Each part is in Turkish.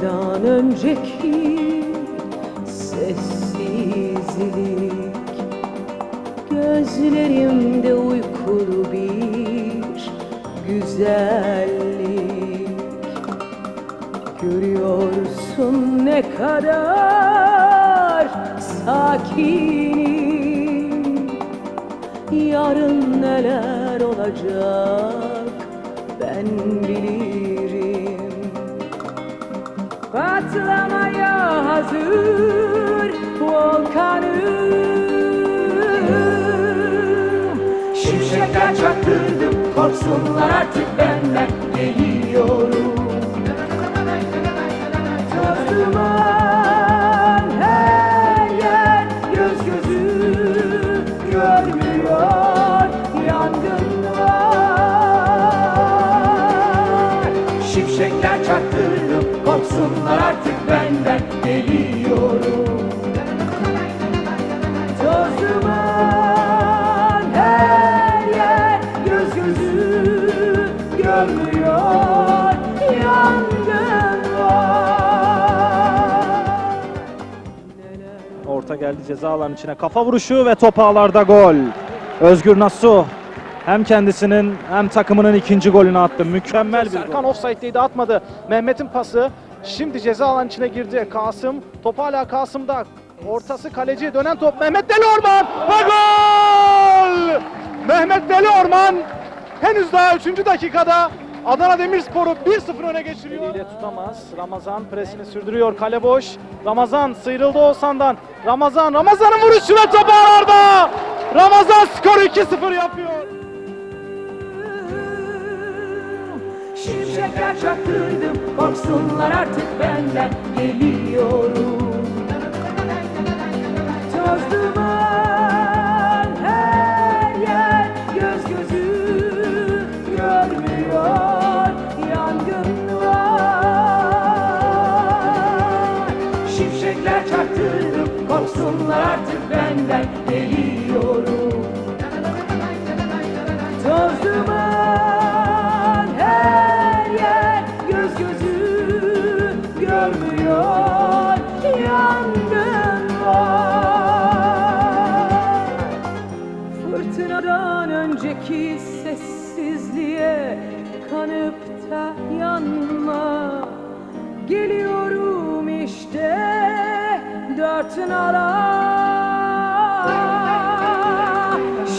Fırtınadan önceki sessizlik. Gözlerimde uykulu bir güzellik. Görüyorsun ne kadar sakinim. Yarın neler olacak ben bilirim Patlamaya hazır volkanım. Şimşekler çaktırdım korksunlar artık benden. Geliyorum korksunlar artık benden geliyorum Toz duman her yer göz gözü görmüyor yangın var Orta geldi ceza alanının içine. Kafa vuruşu ve top ağlarda gol. Özgür Nasuh hem kendisinin hem takımının ikinci golünü attı. Mükemmel bir Serkan gol. offside'deydi atmadı. Mehmet'in pası. Şimdi ceza alan içine girdi. Kasım. Top hala Kasım'da. Ortası kaleci. Dönen top Mehmet Deli Orman. Ve gol! Mehmet Deli Orman henüz daha 3. dakikada Adana Demirspor'u 1-0 öne geçiriyor. Eliyle tutamaz. Ramazan presini sürdürüyor. Kale boş. Ramazan sıyrıldı Oğuzhan'dan. Ramazan, Ramazan'ın vuruşu ve top ağlarda. Ramazan skoru 2-0 yapıyor. Şimşekler çaktırdım korksunlar artık benden geliyorum. Toz duman her yer göz gözü görmüyor yangın var. Şimşekler çaktırdım korksunlar artık benden geliyorum Önceki sessizliğe kanıp da yanma. Geliyorum işte dört nala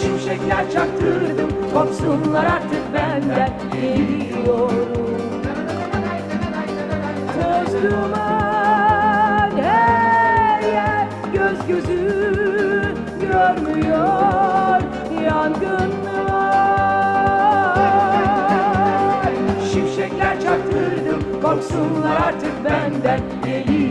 Şimşekler çaktırdım korksunlar artık benden. Geliyorum korksunlar artık benden geliyorum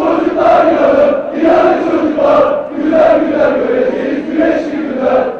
Çocuklar yarın, diğer çocuklar güler güler göreceğiz güneşli günler.